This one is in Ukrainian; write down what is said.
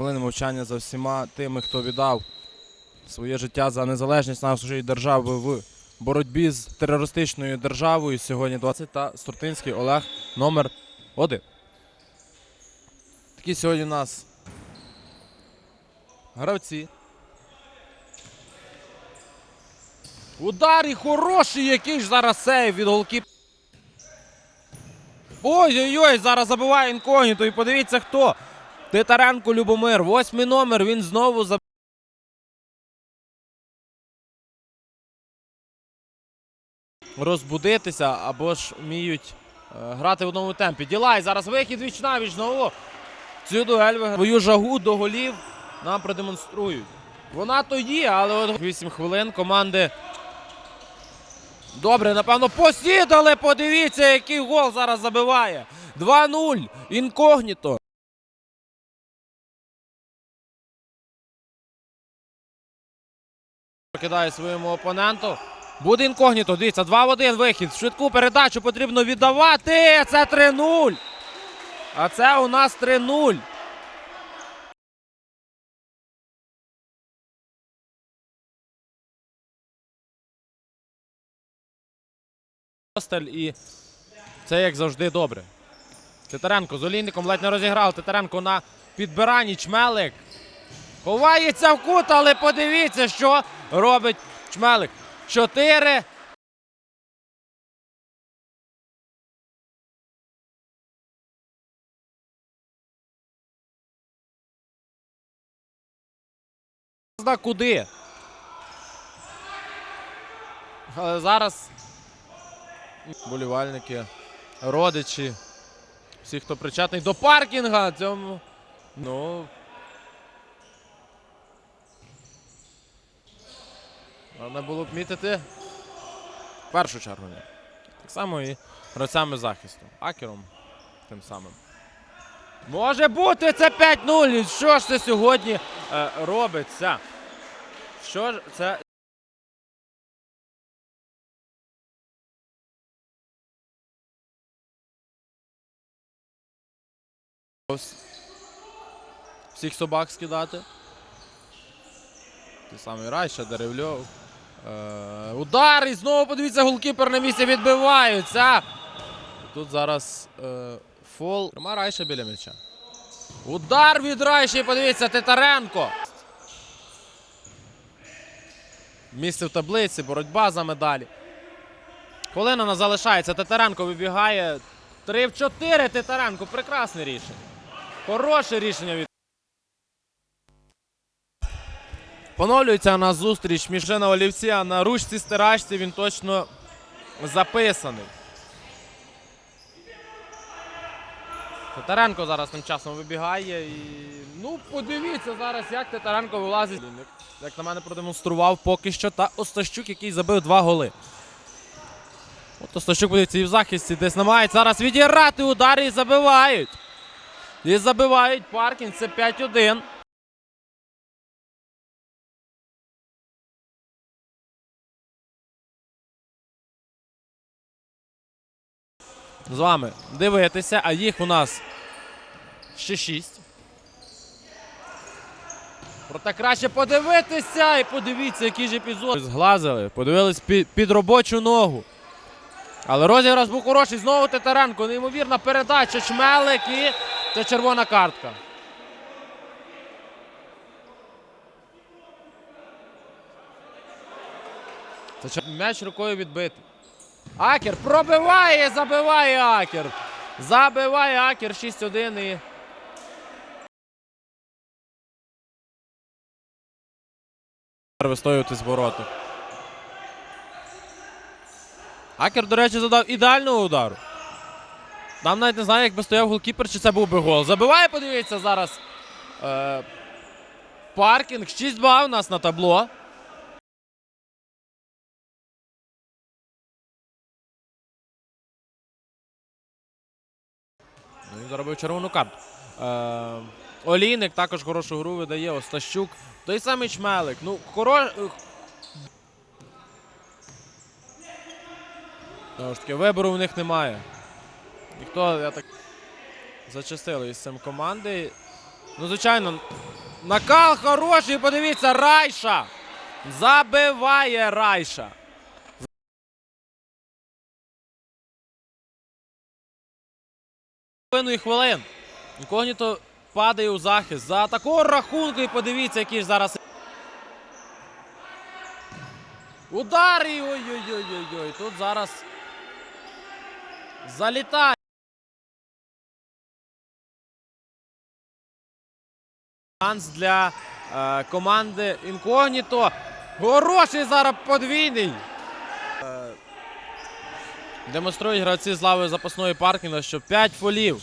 Хвилини мовчання за всіма тими, хто віддав своє життя за незалежність нашої держави в боротьбі з терористичною державою. Сьогодні 20 та Стуртинський Олег номер 1. Такі сьогодні у нас гравці. Удар і хороший, який ж зараз сейв від голки. Ой-ой-ой, зараз забиває інкогніто. І подивіться хто. Титаренко Любомир, восьмий номер, він знову забив. Розбудитися або ж вміють е, грати в одному темпі. Ділай, зараз вихід віч навіч знову. Цю дуель свою жагу до голів нам продемонструють. Вона то є, але от 8 хвилин команди. Добре, напевно, посідали. Подивіться, який гол зараз забиває. 2-0. Інкогніто. Покидає своєму опоненту. Буде інкогніто. Дивіться, 2 в 1 вихід. Швидку передачу потрібно віддавати. Це 3-0. А це у нас 3-0. І це як завжди добре. Титаренко з олійником ледь не розіграв. Титаренко на підбиранні чмелик. Ховається в кут, але подивіться, що робить чмелик. Чотири. Зна куди. Але зараз болівальники, родичі, всі, хто причетний до паркінга, цьому. Ну. Можна було б мітити в першу чергу. Так само і гравцями захисту. Акером тим самим. Може бути це 5-0. Що ж це сьогодні е, робиться? Що ж це Всіх собак скидати. Той самий Райша, Деревльов. Е, удар! І знову подивіться, голкіпер на місці відбиваються. Тут зараз е, фол. Трима Райша біля м'яча. Удар від Райші, подивіться, Титаренко. Місце в таблиці, боротьба за медалі. Хвилина нас залишається. Титаренко вибігає. 3 в 4 Титаренко. Прекрасне рішення. Хороше рішення від. Поновлюється у нас зустріч між на олівці, а на ручці стирачці він точно записаний. Титаренко зараз тим часом вибігає і. Ну, подивіться зараз, як Титаренко вилазить. Як на мене продемонстрував поки що. Та Остащук, який забив два голи. От Остащук буде і в захисті десь намагається зараз відіграти удари і забивають. І забивають паркінг. Це 5-1. З вами дивитися, а їх у нас ще 6. Проте краще подивитися і подивіться, який ж епізод. Зглазили, подивились під, під робочу ногу. Але розіграш був хороший. Знову Титаренко. Неймовірна передача. Чмелик і це червона картка. Це м'яч рукою відбитий. Акер пробиває, забиває Акер. Забиває Акер 6-1 і. Вистоювати з вороту. Акер, до речі, задав ідеального удару. Там навіть не знаю, якби стояв голкіпер, чи це був би гол. Забиває, подивіться, зараз. Е, паркінг. 6-2 у нас на табло. Заробив червону карту. Е, Олійник також хорошу гру видає. Остащук. Той самий Чмелик. Ну, хоро... Знову ж таки, вибору в них немає. Ніхто, я так. Зачастили із цим команди. Ну, звичайно, накал хороший. Подивіться, Райша. Забиває Райша. Половиною хвилин. Інкогніто падає у захист. За такого рахунку і подивіться, який зараз. Удар! і Ой-ой-ой-ой-ой. Тут зараз залітає. Шанс для е, команди Інкогніто. Хороший зараз подвійний. Демонструють гравці з лави запасної паркінга, що 5 фолів